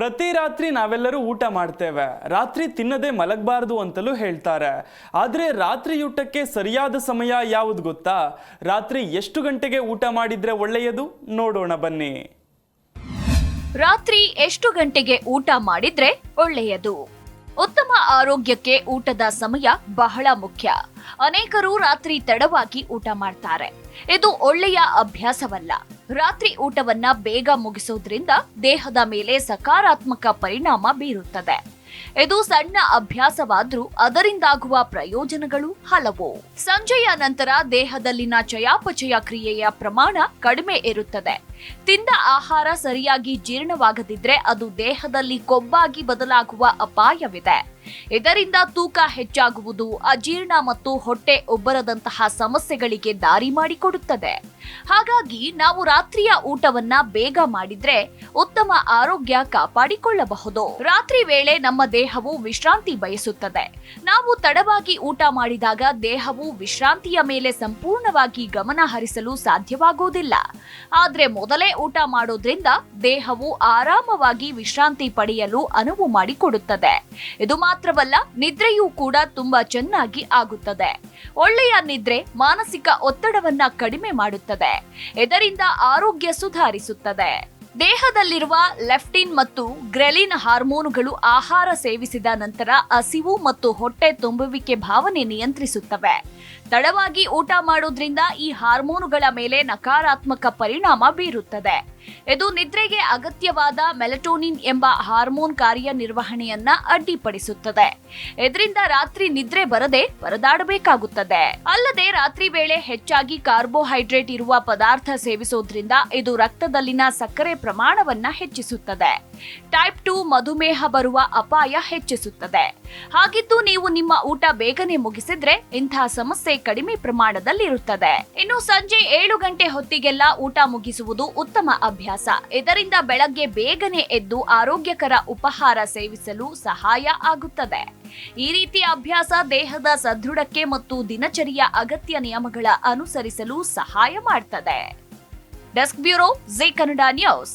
ಪ್ರತಿ ರಾತ್ರಿ ನಾವೆಲ್ಲರೂ ಊಟ ಮಾಡ್ತೇವೆ. ರಾತ್ರಿ ತಿನ್ನದೆ ಮಲಗಬಾರದು ಅಂತಲೂ ಹೇಳ್ತಾರೆ. ಆದರೆ ರಾತ್ರಿ ಊಟಕ್ಕೆ ಸರಿಯಾದ ಸಮಯ ಯಾವುದು ಗೊತ್ತಾ? ರಾತ್ರಿ ಎಷ್ಟು ಗಂಟೆಗೆ ಊಟ ಮಾಡಿದ್ರೆ ಒಳ್ಳೆಯದು? ನೋಡೋಣ ಬನ್ನಿ. ರಾತ್ರಿ ಎಷ್ಟು ಗಂಟೆಗೆ ಊಟ ಮಾಡಿದ್ರೆ ಒಳ್ಳೆಯದು? ಉತ್ತಮ ಆರೋಗ್ಯಕ್ಕೆ ಊಟದ ಸಮಯ ಬಹಳ ಮುಖ್ಯ. ಅನೇಕರು ರಾತ್ರಿ ತಡವಾಗಿ ಊಟ ಮಾಡ್ತಾರೆ. ಇದು ಒಳ್ಳೆಯ ಅಭ್ಯಾಸವಲ್ಲ. ರಾತ್ರಿ ಊಟವನ್ನ ಬೇಗ ಮುಗಿಸೋದ್ರಿಂದ ದೇಹದ ಮೇಲೆ ಸಕಾರಾತ್ಮಕ ಪರಿಣಾಮ ಬೀರುತ್ತದೆ. ಇದು ಸಣ್ಣ ಅಭ್ಯಾಸವಾದ್ರೂ ಅದರಿಂದಾಗುವ ಪ್ರಯೋಜನಗಳು ಹಲವು. ಸಂಜೆಯ ನಂತರ ದೇಹದಲ್ಲಿನ ಚಯಾಪಚಯ ಕ್ರಿಯೆಯ ಪ್ರಮಾಣ ಕಡಿಮೆ ಇರುತ್ತದೆ. ತಿಂದ ಆಹಾರ ಸರಿಯಾಗಿ ಜೀರ್ಣವಾಗದಿದ್ರೆ ಅದು ದೇಹದಲ್ಲಿ ಕೊಬ್ಬಾಗಿ ಬದಲಾಗುವ ಅಪಾಯವಿದೆ. ಇದರಿಂದ ತೂಕ ಹೆಚ್ಚಾಗುವುದು, ಅಜೀರ್ಣ ಮತ್ತು ಹೊಟ್ಟೆ ಒಬ್ಬರದಂತಹ ಸಮಸ್ಯೆಗಳಿಗೆ ದಾರಿ ಮಾಡಿಕೊಡುತ್ತದೆ. ಹಾಗಾಗಿ ನಾವು ರಾತ್ರಿಯ ಊಟವನ್ನ ಬೇಗ ಮಾಡಿದ್ರೆ ಉತ್ತಮ ಆರೋಗ್ಯ ಕಾಪಾಡಿಕೊಳ್ಳಬಹುದು. ರಾತ್ರಿ ವೇಳೆ ನಮ್ಮ ದೇಹವು ವಿಶ್ರಾಂತಿ ಬಯಸುತ್ತದೆ. ನಾವು ತಡವಾಗಿ ಊಟ ಮಾಡಿದಾಗ ದೇಹವು ವಿಶ್ರಾಂತಿಯ ಮೇಲೆ ಸಂಪೂರ್ಣವಾಗಿ ಗಮನ ಹರಿಸಲು ಸಾಧ್ಯವಾಗುವುದಿಲ್ಲ. ಆದ್ರೆ ಮೊದಲೇ ಊಟ ಮಾಡೋದ್ರಿಂದ ದೇಹವು ಆರಾಮವಾಗಿ ವಿಶ್ರಾಂತಿ ಪಡೆಯಲು ಅನುವು ಮಾಡಿಕೊಡುತ್ತದೆ. ಇದು ಮಾತ್ರವಲ್ಲ, ನಿದ್ರೆಯೂ ಕೂಡ ತುಂಬಾ ಚೆನ್ನಾಗಿ ಆಗುತ್ತದೆ. ಒಳ್ಳೆಯ ನಿದ್ರೆ ಮಾನಸಿಕ ಒತ್ತಡವನ್ನ ಕಡಿಮೆ ಮಾಡುತ್ತದೆ. ಇದರಿಂದ ಆರೋಗ್ಯ ಸುಧಾರಿಸುತ್ತದೆ. ದೇಹದಲ್ಲಿರುವ ಲೆಫ್ಟಿನ್ ಮತ್ತು ಗ್ರೆಲಿನ್ ಹಾರ್ಮೋನುಗಳು ಆಹಾರ ಸೇವಿಸಿದ ನಂತರ ಹಸಿವು ಮತ್ತು ಹೊಟ್ಟೆ ತುಂಬುವಿಕೆ ಭಾವನೆ ನಿಯಂತ್ರಿಸುತ್ತವೆ. ತಡವಾಗಿ ಊಟ ಮಾಡೋದ್ರಿಂದ ಈ ಹಾರ್ಮೋನುಗಳ ಮೇಲೆ ನಕಾರಾತ್ಮಕ ಪರಿಣಾಮ ಬೀರುತ್ತದೆ. ಇದು ನಿದ್ರೆಗೆ ಅಗತ್ಯವಾದ ಮೆಲಟೋನಿನ್ ಎಂಬ ಹಾರ್ಮೋನ್ ಕಾರ್ಯನಿರ್ವಹಣೆಯನ್ನ ಅಡ್ಡಿಪಡಿಸುತ್ತದೆ. ಇದರಿಂದ ರಾತ್ರಿ ನಿದ್ರೆ ಬರದೆ ಪರದಾಡಬೇಕಾಗುತ್ತದೆ. ಅಲ್ಲದೆ ರಾತ್ರಿ ವೇಳೆ ಹೆಚ್ಚಾಗಿ ಕಾರ್ಬೋಹೈಡ್ರೇಟ್ ಇರುವ ಪದಾರ್ಥ ಸೇವಿಸೋದ್ರಿಂದ ಇದು ರಕ್ತದಲ್ಲಿನ ಸಕ್ಕರೆ ಪ್ರಮಾಣವನ್ನ ಹೆಚ್ಚಿಸುತ್ತದೆ. ಟೈಪ್ ಟು ಮಧುಮೇಹ ಬರುವ ಅಪಾಯ ಹೆಚ್ಚಿಸುತ್ತದೆ. ಹಾಗಿದ್ದು ನೀವು ನಿಮ್ಮ ಊಟ ಬೇಗನೆ ಮುಗಿಸಿದ್ರೆ ಇಂತಹ ಸಮಸ್ಯೆ ಕಡಿಮೆ ಪ್ರಮಾಣದಲ್ಲಿರುತ್ತದೆ. ಇನ್ನು ಸಂಜೆ ಏಳು ಗಂಟೆ ಹೊತ್ತಿಗೆಲ್ಲ ಊಟ ಮುಗಿಸುವುದು ಉತ್ತಮ ಅಭ್ಯಾಸ. ಇದರಿಂದ ಬೆಳಗ್ಗೆ ಬೇಗನೆ ಎದ್ದು ಆರೋಗ್ಯಕರ ಉಪಹಾರ ಸೇವಿಸಲು ಸಹಾಯ ಆಗುತ್ತದೆ. ಈ ರೀತಿಯ ಅಭ್ಯಾಸ ದೇಹದ ಸದೃಢಕ್ಕೆ ಮತ್ತು ದಿನಚರಿಯ ಅಗತ್ಯ ನಿಯಮಗಳ ಅನುಸರಿಸಲು ಸಹಾಯ ಮಾಡ್ತದೆ. desk bureau Zee Kannada News